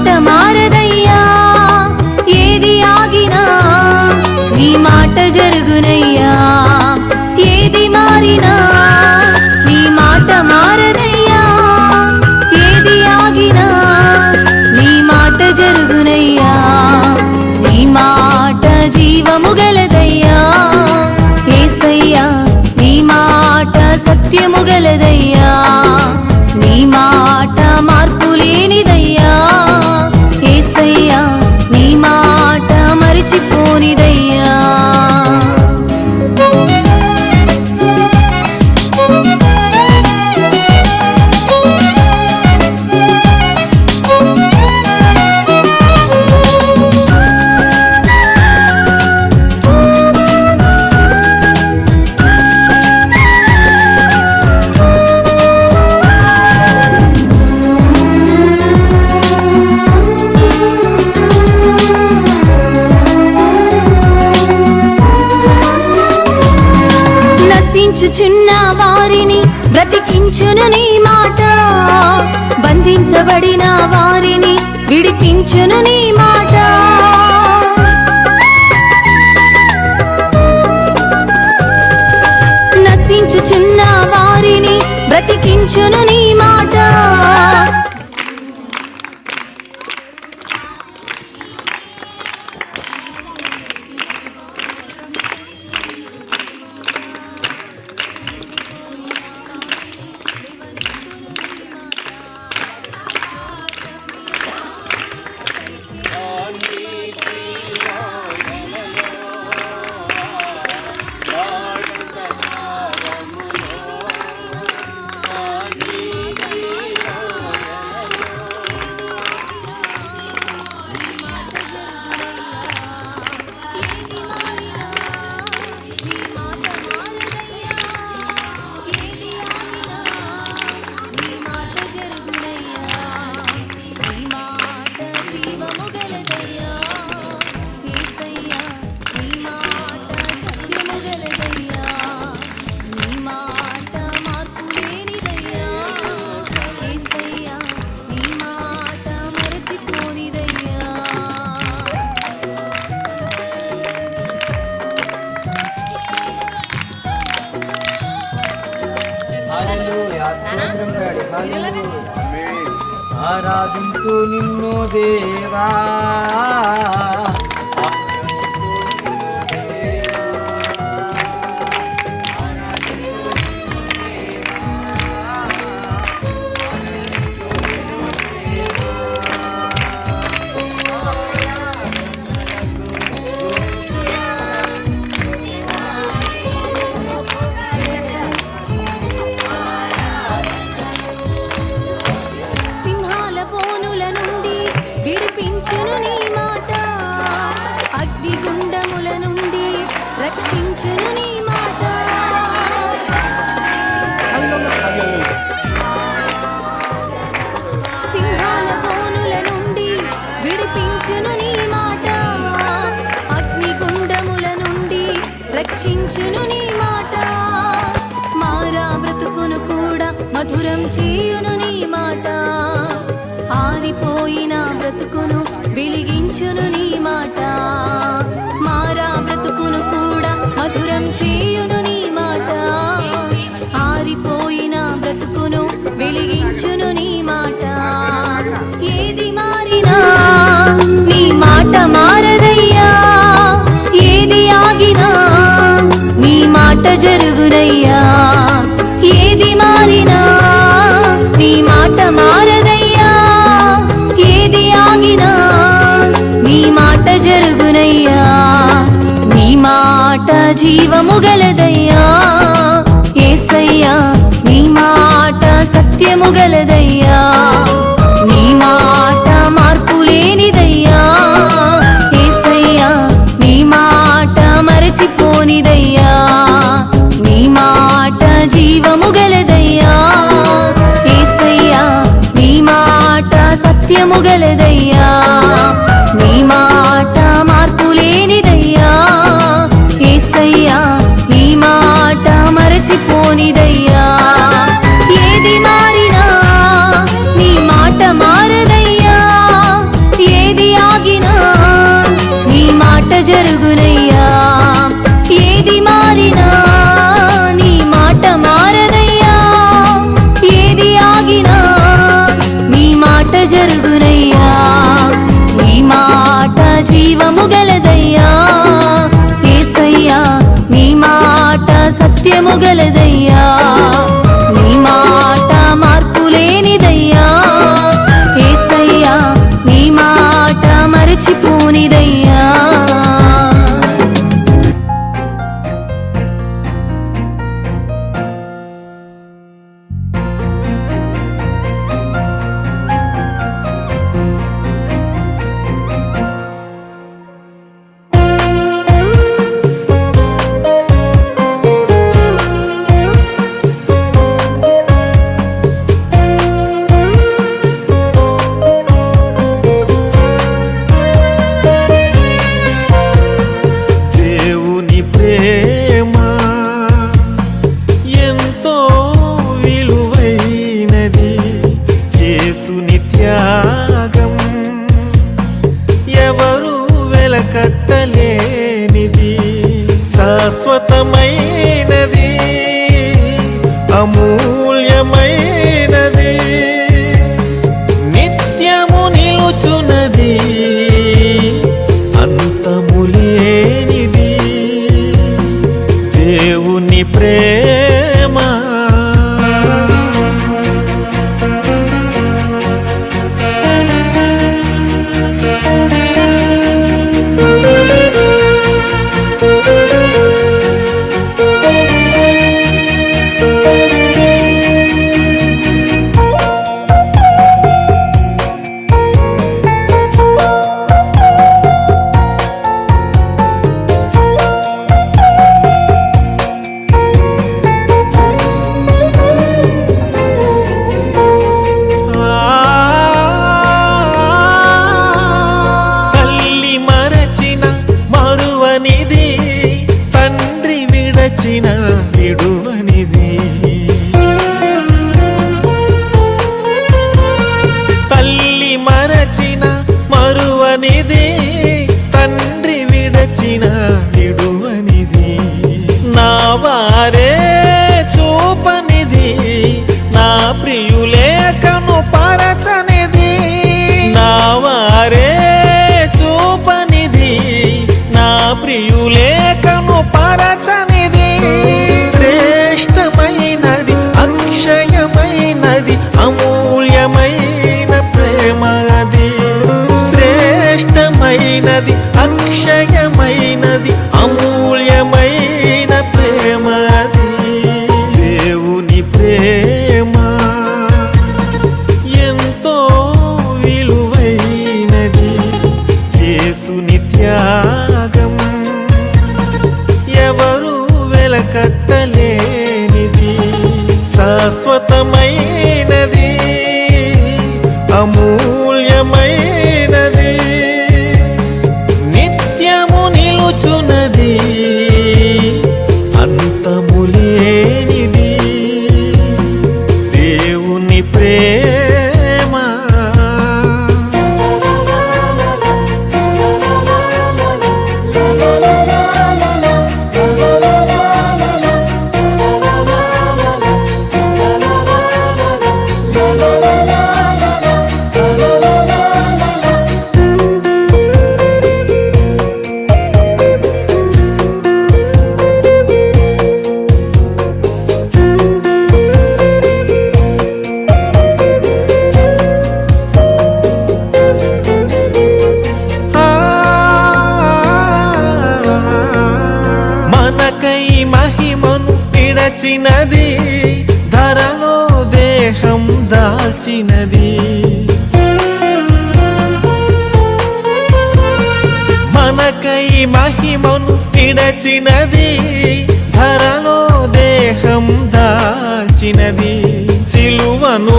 até amanhã. జీవించుచున్న వారిని బ్రతికించును నీ మాట. బంధించబడిన వారిని విడిపించును నీ మాట. నశించుచున్న వారిని బ్రతికించును నీ మాట. ఆరాధించు నిన్ను దేవా. ఆరిపోయిన బ్రతుకును జీవము గలదయ్యా ఏసయ్యా నీ మాట సత్యము గలదయ్యా సత్యము శాశ్వతమైనది. అమూ నిలిచినది ధరలో దేహం దాల్చినది. మనకై మహిమను విడచినది ధరలో దేహం దాల్చినది. సిలువను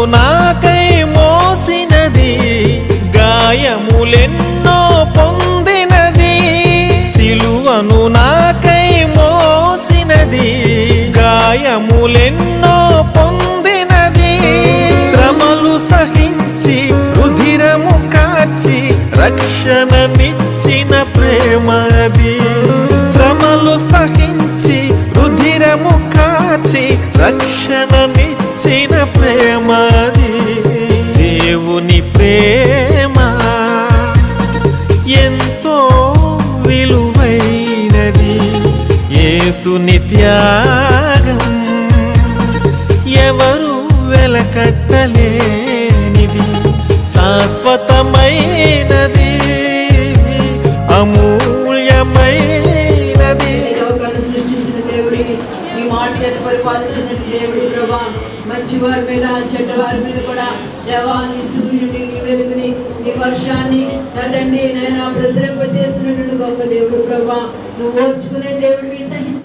రక్షణనిచ్చిన ప్రేమది దేవుని ప్రేమ. ఎంతో విలువైనది ఏసుని త్యాగం ఎవరు వెలకట్టలేనిది శాశ్వతమైనది అమూల్యమై పరిపాలిస్తున్నట్టు దేవుడి ప్రభా మంచి వారి మీద చెడ్డ వారి మీద కూడా దేవాన్ని సూర్యుని నీ వెలుగుని నీ వర్షాన్ని నా తండ్రి నేను ప్రసరింప చేస్తున్నటువంటి గొప్ప దేవుడు ప్రభా. నువ్వు ఓర్చుకునే దేవుడివి